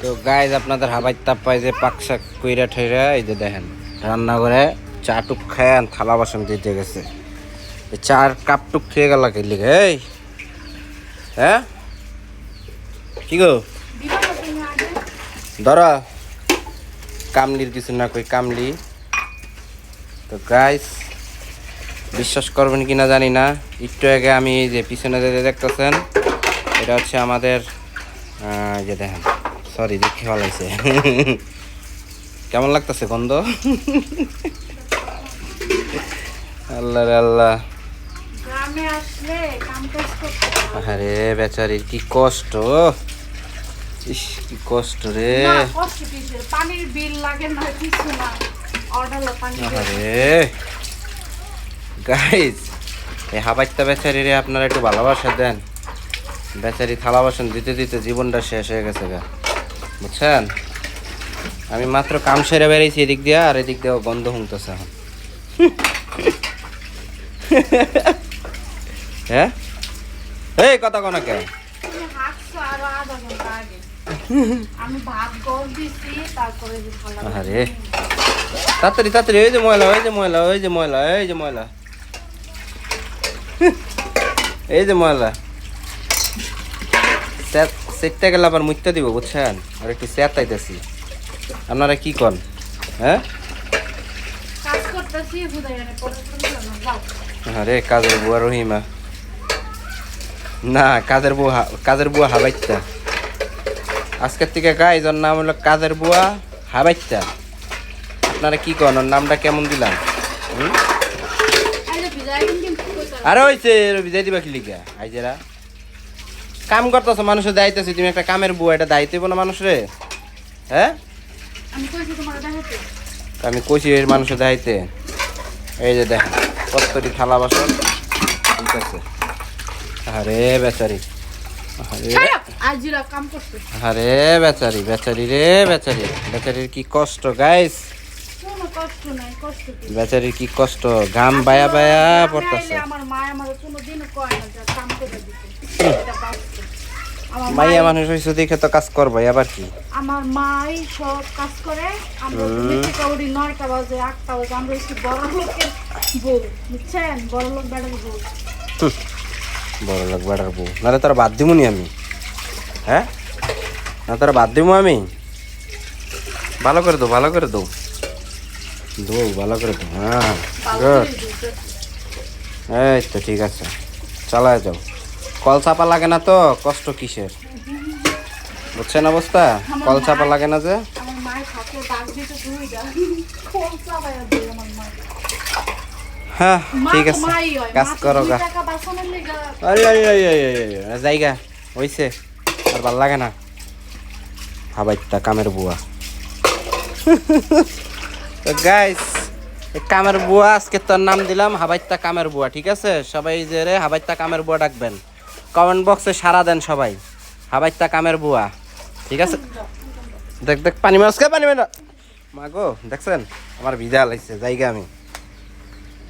তো গাইজ আপনাদের হাবাই তাপ পাই যে পাক শাক কইরা ঠইরা, এই যে দেখেন রান্না করে চা টুক খায় থালা বাসন দিতে গেছে। চার কাপ টুক খেয়ে গেল কে লিখে এই? হ্যাঁ? কি গো? ধর। কামলির কিছু না কই, কামলি। তো গাইস বিশ্বাস করবেন কিনা জানি না, একটু আগে আমি যে পিছনে যে দেখতেছেন, এটা হচ্ছে আমাদের যে দেখেন। সরি দেখে ভালো লাগছে কেমন লাগতেছে গন্ধ আল্লাহ রে আল্লাহ। আরে বেচারির কি কষ্ট ইস কি কষ্ট রে। না, পানির বিল লাগে না কিছু না। অর্ডার পানি বিল। আরে গাইস এই হাবাইতা বেচারি রে আপনারা একটু ভালোবাসা দেন। বেচারি থালা বাসন দিতে দিতে জীবনটা শেষ হয়ে গেছে গা। বুঝছেন? আমি মাত্র কাম সেরে বেরিয়েছি এদিক দিয়ে আর এদিক দিয়ে গন্ধ হুমতেছে এখন। হ্যাঁ? এই কথা কোনা? কে তুমি হাঁটছো আরও তাড়াতাড়ি তাড়াতাড়ি ওই যে ময়লা ওই যে ময়লা ওই যে ময়লা এই যে ময়লা। এই যে ময়লা। সেটটা গেলে আবার মুইতে দিব বুঝছেন? আর একটু চেতাইতেছি আপনারা কি কন? হ্যাঁ? আরে কাজের বুয়া রহিমা। না কাজের বুয়া কাজের বুয়া হাবাইতা আজকের থেকে গাইজ ওর নাম হলো কাজের বুয়া হাবাইতা আপনারা কি কন? ওর নামটা কেমন দিলাম? আরে হইছে বিজয় দিবা কি লিগা? আইজেরা কাম করতেছ মানুষের দায়িত্ব তুমি একটা কামের বুয়া এটা দায়িত্ব না মানুষরে? হ্যাঁ? আমি কইছি এর মানুষের দায়িত্বে। এই যে দেখ কতটি থালা বাসন। ঠিক আছে। আরে বেচারি। আরে বেচারি বেচারি রে বেচারি। বেচারির কি কষ্ট গাইস কোনো বেচারির কি কষ্ট? ঘাম বায়া বায়া পড়তেছে। আমার মা আমার কোনোদিনও কয় না যে কাম করে দিতে। মাইয়া মাই- মানুষ হয়েছে দেখে তো কাজ করব আবার কি? আমার মাই সব কাজ করে আমরা নয়টা বাজে আটটা বাজে আমরা একটু বড় লোকের বউ বুঝছেন? বড় লোক বেড়ার বউ। বড় লোক বেড়ার বউ। নাহলে তোরা বাদ দিমুনি আমি। হ্যাঁ? না তোরা বাদ দিমু আমি। ভালো করে দো ভালো করে দো। দো ভালো করে দো। হ্যাঁ এই তো ঠিক আছে। চালায় যাও। কল চাপা লাগে না তো? কষ্ট কিসের? বুঝছেন অবস্থা? কল চাপা লাগে না যে? হ্যাঁ ঠিক আছে। কাজ করো গা। জায়গা। হইছে। আর ভালো লাগে না। হাবাইতা কামের বুয়া। তো গাইস কামের বুয়া আজকে তোর নাম দিলাম হাবাইতা কামের বুয়া ঠিক আছে? সবাই যে রে হাবাইতা কামের বুয়া ডাকবেন। কমেন্ট বক্সে সারা দেন সবাই। হাবাইতা কামের বুয়া। ঠিক আছে? দেখ দেখ, পানি মাছ কে পানি মাছ মাগো, দেখছেন? আমার ভিজা লাগছে, জায়গা আমি।